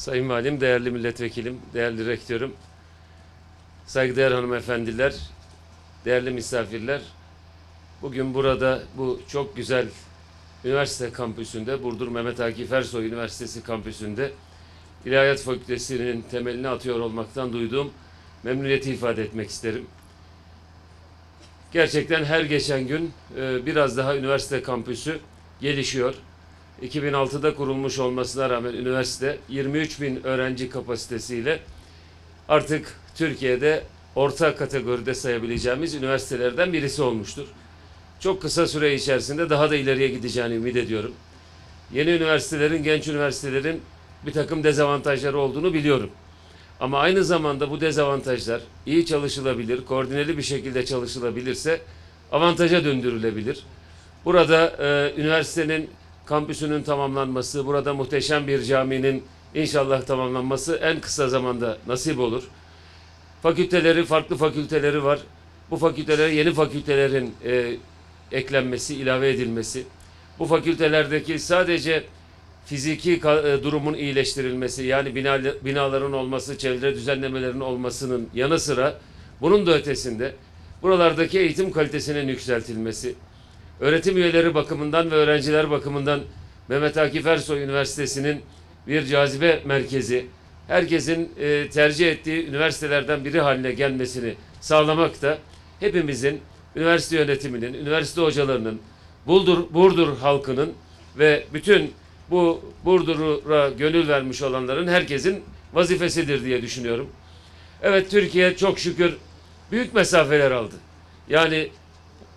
Sayın Valim, değerli milletvekilim, değerli rektörüm, saygıdeğer hanımefendiler, değerli misafirler. Bugün burada bu çok güzel üniversite kampüsünde, Burdur Mehmet Akif Ersoy Üniversitesi kampüsünde İlahiyat Fakültesi'nin temelini atıyor olmaktan duyduğum memnuniyeti ifade etmek isterim. Gerçekten her geçen gün e, biraz daha üniversite kampüsü gelişiyor. 2006'da kurulmuş olmasına rağmen üniversite 23 bin öğrenci kapasitesiyle artık Türkiye'de orta kategoride sayabileceğimiz üniversitelerden birisi olmuştur. Çok kısa süre içerisinde daha da ileriye gideceğini ümit ediyorum. Yeni üniversitelerin, genç üniversitelerin bir takım dezavantajları olduğunu biliyorum. Ama aynı zamanda bu dezavantajlar iyi çalışılabilir, koordineli bir şekilde çalışılabilirse avantaja döndürülebilir. Burada e, üniversitenin kampüsünün tamamlanması, burada muhteşem bir caminin inşallah tamamlanması en kısa zamanda nasip olur. Fakülteleri, farklı fakülteleri var. Bu fakültelere yeni fakültelerin e, eklenmesi, ilave edilmesi. Bu fakültelerdeki sadece fiziki e, durumun iyileştirilmesi, yani bina, binaların olması, çevre düzenlemelerin olmasının yanı sıra bunun da ötesinde buralardaki eğitim kalitesinin yükseltilmesi, öğretim üyeleri bakımından ve öğrenciler bakımından Mehmet Akif Ersoy Üniversitesi'nin bir cazibe merkezi, herkesin e, tercih ettiği üniversitelerden biri haline gelmesini sağlamak da hepimizin, üniversite yönetiminin, üniversite hocalarının, Burdur, Burdur halkının ve bütün bu Burdur'a gönül vermiş olanların herkesin vazifesidir diye düşünüyorum. Evet Türkiye çok şükür büyük mesafeler aldı. Yani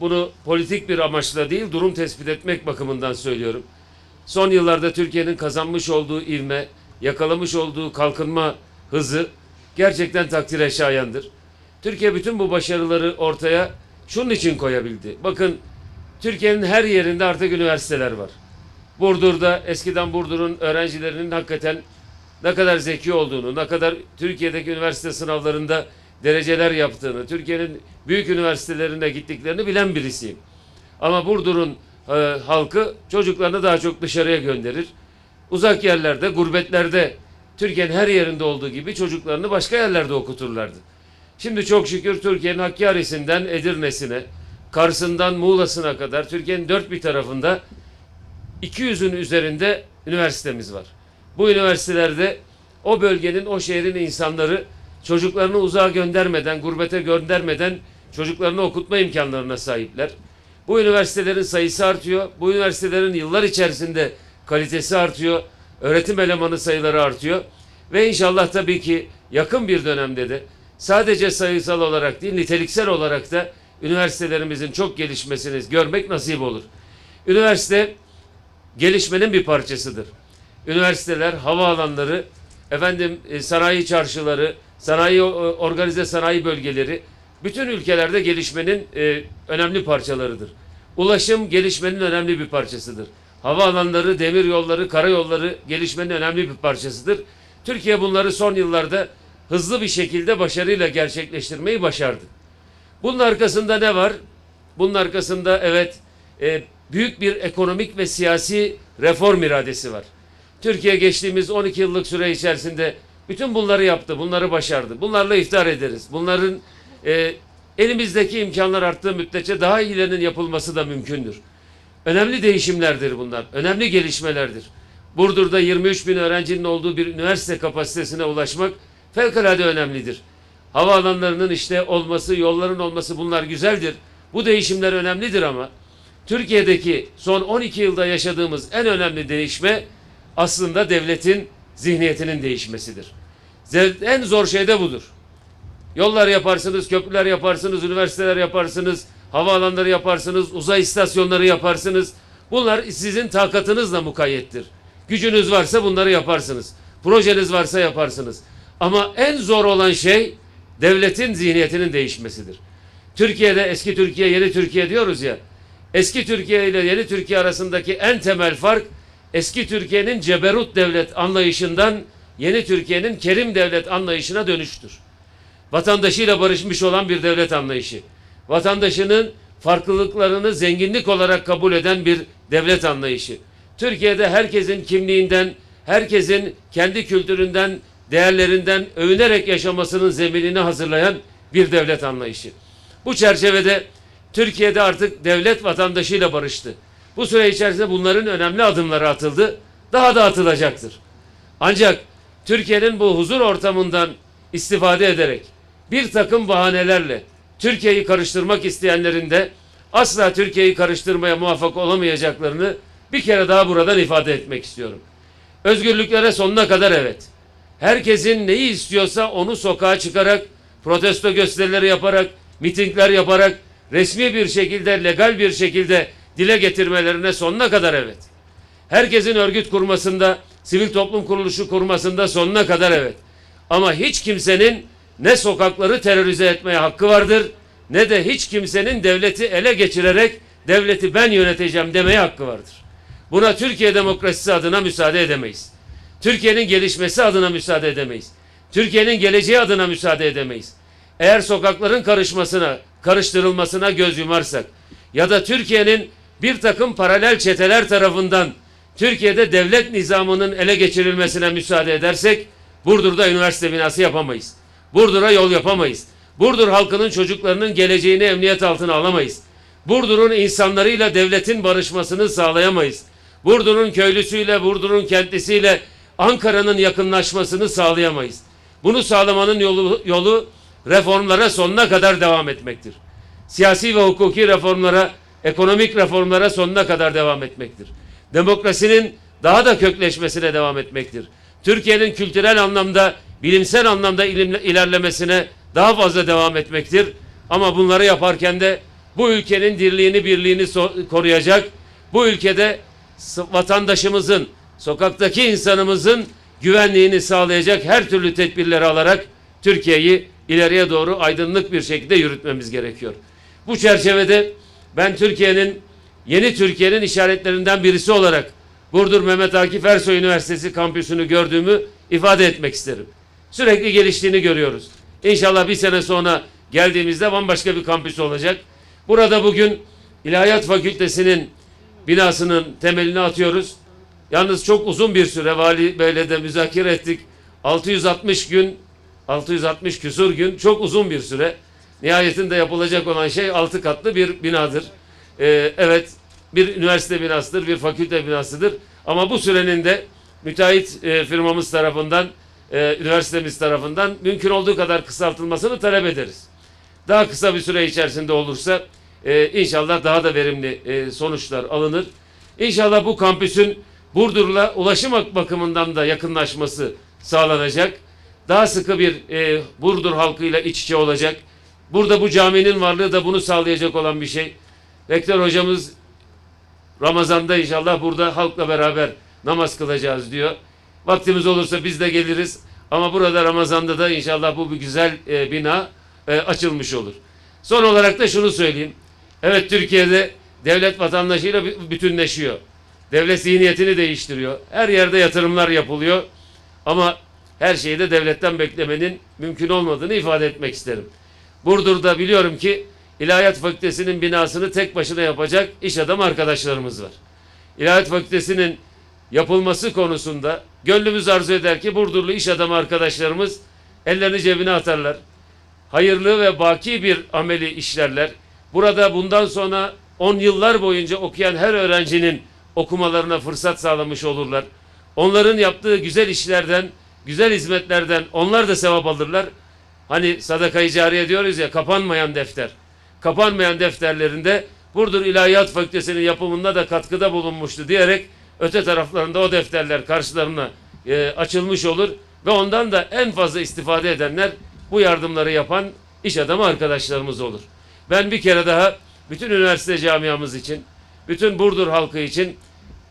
bunu politik bir amaçla değil, durum tespit etmek bakımından söylüyorum. Son yıllarda Türkiye'nin kazanmış olduğu ivme, yakalamış olduğu kalkınma hızı gerçekten takdire şayandır. Türkiye bütün bu başarıları ortaya şunun için koyabildi. Bakın Türkiye'nin her yerinde artık üniversiteler var. Burdur'da eskiden Burdur'un öğrencilerinin hakikaten ne kadar zeki olduğunu, ne kadar Türkiye'deki üniversite sınavlarında dereceler yaptığını, Türkiye'nin büyük üniversitelerine gittiklerini bilen birisiyim. Ama Burdur'un e, halkı çocuklarını daha çok dışarıya gönderir. Uzak yerlerde, gurbetlerde Türkiye'nin her yerinde olduğu gibi çocuklarını başka yerlerde okuturlardı. Şimdi çok şükür Türkiye'nin Hakkari'sinden Edirne'sine, Kars'ından Muğla'sına kadar Türkiye'nin dört bir tarafında 200'ün üzerinde üniversitemiz var. Bu üniversitelerde o bölgenin, o şehrin insanları çocuklarını uzağa göndermeden, gurbete göndermeden çocuklarını okutma imkanlarına sahipler. Bu üniversitelerin sayısı artıyor. Bu üniversitelerin yıllar içerisinde kalitesi artıyor. Öğretim elemanı sayıları artıyor. Ve inşallah tabii ki yakın bir dönemde de sadece sayısal olarak değil niteliksel olarak da üniversitelerimizin çok gelişmesini görmek nasip olur. Üniversite gelişmenin bir parçasıdır. Üniversiteler, havaalanları, efendim e, sanayi çarşıları, sanayi o- organize sanayi bölgeleri bütün ülkelerde gelişmenin e, önemli parçalarıdır. Ulaşım gelişmenin önemli bir parçasıdır. Havaalanları, demir yolları, karayolları gelişmenin önemli bir parçasıdır. Türkiye bunları son yıllarda hızlı bir şekilde başarıyla gerçekleştirmeyi başardı. Bunun arkasında ne var? Bunun arkasında evet e, büyük bir ekonomik ve siyasi reform iradesi var. Türkiye geçtiğimiz 12 yıllık süre içerisinde bütün bunları yaptı, bunları başardı. Bunlarla iftihar ederiz. Bunların e, elimizdeki imkanlar arttığı müddetçe daha iyilerinin yapılması da mümkündür. Önemli değişimlerdir bunlar, önemli gelişmelerdir. Burdur'da 23 bin öğrencinin olduğu bir üniversite kapasitesine ulaşmak fevkalade önemlidir. Havaalanlarının işte olması, yolların olması bunlar güzeldir. Bu değişimler önemlidir ama Türkiye'deki son 12 yılda yaşadığımız en önemli değişme aslında devletin zihniyetinin değişmesidir. En zor şey de budur. Yollar yaparsınız, köprüler yaparsınız, üniversiteler yaparsınız, havaalanları yaparsınız, uzay istasyonları yaparsınız. Bunlar sizin takatınızla mukayyettir. Gücünüz varsa bunları yaparsınız. Projeniz varsa yaparsınız. Ama en zor olan şey devletin zihniyetinin değişmesidir. Türkiye'de eski Türkiye, yeni Türkiye diyoruz ya. Eski Türkiye ile yeni Türkiye arasındaki en temel fark eski Türkiye'nin ceberut devlet anlayışından yeni Türkiye'nin kerim devlet anlayışına dönüştür vatandaşıyla barışmış olan bir devlet anlayışı. Vatandaşının farklılıklarını zenginlik olarak kabul eden bir devlet anlayışı. Türkiye'de herkesin kimliğinden, herkesin kendi kültüründen, değerlerinden övünerek yaşamasının zeminini hazırlayan bir devlet anlayışı. Bu çerçevede Türkiye'de artık devlet vatandaşıyla barıştı. Bu süre içerisinde bunların önemli adımları atıldı. Daha da atılacaktır. Ancak Türkiye'nin bu huzur ortamından istifade ederek bir takım bahanelerle Türkiye'yi karıştırmak isteyenlerin de asla Türkiye'yi karıştırmaya muvaffak olamayacaklarını bir kere daha buradan ifade etmek istiyorum. Özgürlüklere sonuna kadar evet. Herkesin neyi istiyorsa onu sokağa çıkarak, protesto gösterileri yaparak, mitingler yaparak, resmi bir şekilde, legal bir şekilde dile getirmelerine sonuna kadar evet. Herkesin örgüt kurmasında, sivil toplum kuruluşu kurmasında sonuna kadar evet. Ama hiç kimsenin ne sokakları terörize etmeye hakkı vardır, ne de hiç kimsenin devleti ele geçirerek devleti ben yöneteceğim demeye hakkı vardır. Buna Türkiye demokrasisi adına müsaade edemeyiz. Türkiye'nin gelişmesi adına müsaade edemeyiz. Türkiye'nin geleceği adına müsaade edemeyiz. Eğer sokakların karışmasına, karıştırılmasına göz yumarsak ya da Türkiye'nin bir takım paralel çeteler tarafından Türkiye'de devlet nizamının ele geçirilmesine müsaade edersek Burdur'da üniversite binası yapamayız. Burdur'a yol yapamayız. Burdur halkının çocuklarının geleceğini emniyet altına alamayız. Burdur'un insanlarıyla devletin barışmasını sağlayamayız. Burdur'un köylüsüyle, Burdur'un kentlisiyle Ankara'nın yakınlaşmasını sağlayamayız. Bunu sağlamanın yolu, yolu reformlara sonuna kadar devam etmektir. Siyasi ve hukuki reformlara, ekonomik reformlara sonuna kadar devam etmektir. Demokrasinin daha da kökleşmesine devam etmektir. Türkiye'nin kültürel anlamda, bilimsel anlamda ilim- ilerlemesine daha fazla devam etmektir. Ama bunları yaparken de bu ülkenin dirliğini, birliğini koruyacak, bu ülkede vatandaşımızın, sokaktaki insanımızın güvenliğini sağlayacak her türlü tedbirleri alarak Türkiye'yi ileriye doğru aydınlık bir şekilde yürütmemiz gerekiyor. Bu çerçevede ben Türkiye'nin yeni Türkiye'nin işaretlerinden birisi olarak Burdur Mehmet Akif Ersoy Üniversitesi kampüsünü gördüğümü ifade etmek isterim. Sürekli geliştiğini görüyoruz. İnşallah bir sene sonra geldiğimizde bambaşka bir kampüs olacak. Burada bugün İlahiyat Fakültesi'nin binasının temelini atıyoruz. Yalnız çok uzun bir süre Vali Bey'le de müzakere ettik. 660 gün, 660 küsur gün çok uzun bir süre. Nihayetinde yapılacak olan şey altı katlı bir binadır. Ee, evet bir üniversite binasıdır, bir fakülte binasıdır. Ama bu sürenin de müteahhit e, firmamız tarafından, e, üniversitemiz tarafından mümkün olduğu kadar kısaltılmasını talep ederiz. Daha kısa bir süre içerisinde olursa e, inşallah daha da verimli e, sonuçlar alınır. İnşallah bu kampüsün Burdur'la ulaşım bakımından da yakınlaşması sağlanacak. Daha sıkı bir e, Burdur halkıyla iç içe olacak. Burada bu caminin varlığı da bunu sağlayacak olan bir şey. Rektör hocamız Ramazan'da inşallah burada halkla beraber namaz kılacağız diyor. Vaktimiz olursa biz de geliriz. Ama burada Ramazan'da da inşallah bu bir güzel e, bina e, açılmış olur. Son olarak da şunu söyleyeyim. Evet Türkiye'de devlet vatandaşıyla bü- bütünleşiyor. Devlet zihniyetini değiştiriyor. Her yerde yatırımlar yapılıyor. Ama her şeyi de devletten beklemenin mümkün olmadığını ifade etmek isterim. Burdur'da biliyorum ki İlahiyat Fakültesi'nin binasını tek başına yapacak iş adamı arkadaşlarımız var. İlahiyat Fakültesi'nin yapılması konusunda gönlümüz arzu eder ki Burdurlu iş adamı arkadaşlarımız ellerini cebine atarlar. Hayırlı ve baki bir ameli işlerler. Burada bundan sonra 10 yıllar boyunca okuyan her öğrencinin okumalarına fırsat sağlamış olurlar. Onların yaptığı güzel işlerden, güzel hizmetlerden onlar da sevap alırlar. Hani sadaka-i cariye diyoruz ya kapanmayan defter. Kapanmayan defterlerinde Burdur İlahiyat Fakültesi'nin yapımında da katkıda bulunmuştu diyerek öte taraflarında o defterler karşılarına e, açılmış olur ve ondan da en fazla istifade edenler bu yardımları yapan iş adamı arkadaşlarımız olur. Ben bir kere daha bütün üniversite camiamız için, bütün Burdur halkı için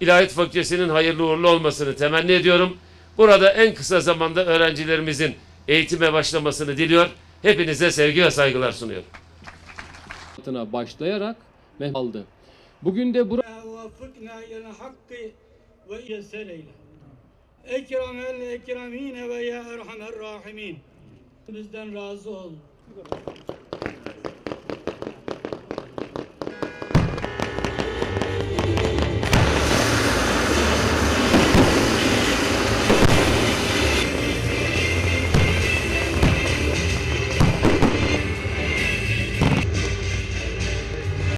İlahiyat Fakültesi'nin hayırlı uğurlu olmasını temenni ediyorum. Burada en kısa zamanda öğrencilerimizin eğitime başlamasını diliyor. Hepinize sevgi ve saygılar sunuyor. başlayarak aldı. Bugün de buraya Ekremel ekramine ve ya erhamer rahimin. Bizden razı ol.